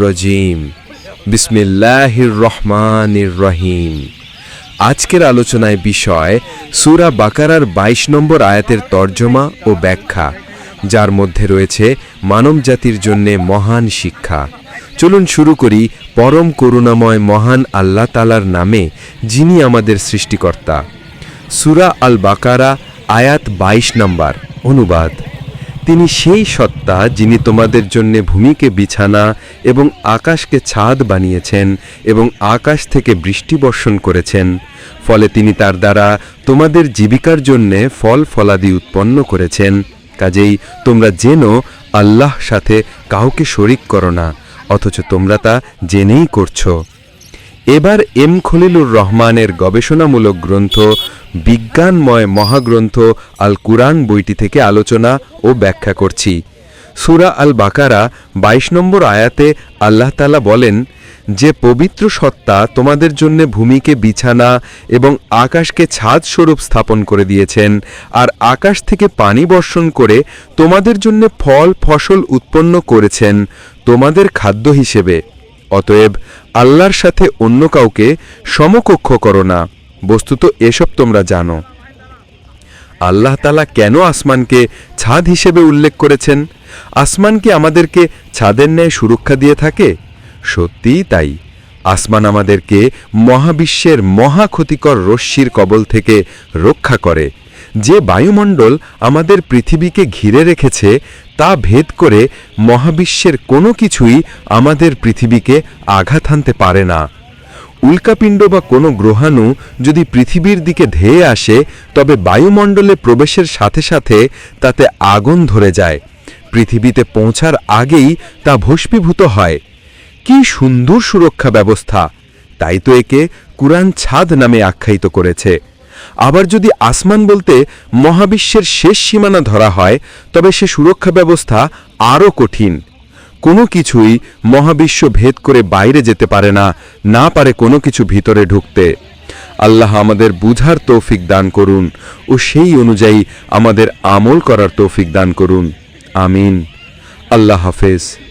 রাজিম। রহিম। আজকের আলোচনায় বিষয়, সুরা বাকারার ২২ নম্বর আয়াতের তর্জমা ও ব্যাখ্যা, যার মধ্যে রয়েছে মানবজাতির জন্যে মহান শিক্ষা। চলুন শুরু করি পরম করুণাময় মহান আল্লাহ তালার নামে, যিনি আমাদের সৃষ্টিকর্তা। সুরা আল বাকারা আয়াত ২২ নম্বর, অনুবাদ। তিনি সেই সত্তা যিনি তোমাদের জন্য ভূমিকে বিছানা এবং আকাশকে ছাদ বানিয়েছেন এবং আকাশ থেকে বৃষ্টি বর্ষণ করেছেন। ফলে তিনি তার দ্বারা তোমাদের জীবিকার জন্যে ফল ফলাদি উৎপন্ন করেছেন। কাজেই তোমরা জেনো আল্লাহ সাথে কাউকে শরিক করো না, অথচ তোমরা তা জেনেই করছ। এবার এম খলিলুর রহমানের গবেষণামূলক গ্রন্থ, বিজ্ঞানময় মহাগ্রন্থ আল কুরআন বইটি থেকে আলোচনা ও ব্যাখ্যা করছি। সুরা আল বাকারা ২২ নম্বর আয়াতে আল্লাহ তালা বলেন, যে পবিত্র সত্তা তোমাদের জন্য ভূমিকে বিছানা এবং আকাশকে ছাদ স্বরূপ স্থাপন করে দিয়েছেন, আর আকাশ থেকে পানি বর্ষণ করে তোমাদের জন্য ফল, ফসল উৎপন্ন করেছেন তোমাদের খাদ্য হিসেবে। অতএব আল্লাহর সাথে অন্য কাউকে সমকক্ষ করো না। বস্তুত এসব তোমরা জানো। আল্লাহ তালা কেন আসমানকে ছাদ হিসেবে উল্লেখ করেছেন? আসমান কি আমাদেরকে ছাদের ন্যায় সুরক্ষা দিয়ে থাকে? সত্যিই তাই। আসমান আমাদেরকে মহাবিশ্বের মহা ক্ষতিকর রশ্মির কবল থেকে রক্ষা করে। যে বায়ুমণ্ডল আমাদের পৃথিবীকে ঘিরে রেখেছে, তা ভেদ করে মহাবিশ্বের কোনো কিছুই আমাদের পৃথিবীকে আঘাত হানতে পারে না। উল্কাপিণ্ড বা কোনো গ্রহাণু যদি পৃথিবীর দিকে ধেয়ে আসে, তবে বায়ুমণ্ডলে প্রবেশের সাথে সাথে তাতে আগুন ধরে যায়। পৃথিবীতে পৌঁছার আগেই তা ভস্মীভূত হয়। কি সুন্দর সুরক্ষা ব্যবস্থা! তাই তো একে কুরআন ছাদ নামে আখ্যায়িত করেছে। আবার যদি আসমান বলতে মহাবিশ্বের শেষ সীমানা ধরা হয়, তবে সে সুরক্ষা ব্যবস্থা আরও কঠিন। কোনো কিছুই মহাবিশ্ব ভেদ করে বাইরে যেতে পারে না না পারে কোনো কিছু ভিতরে ঢুকতে। আল্লাহ আমাদের বুঝার তৌফিক দান করুন ও সেই অনুযায়ী আমাদের আমল করার তৌফিক দান করুন। আমিন। আল্লাহ হাফেজ।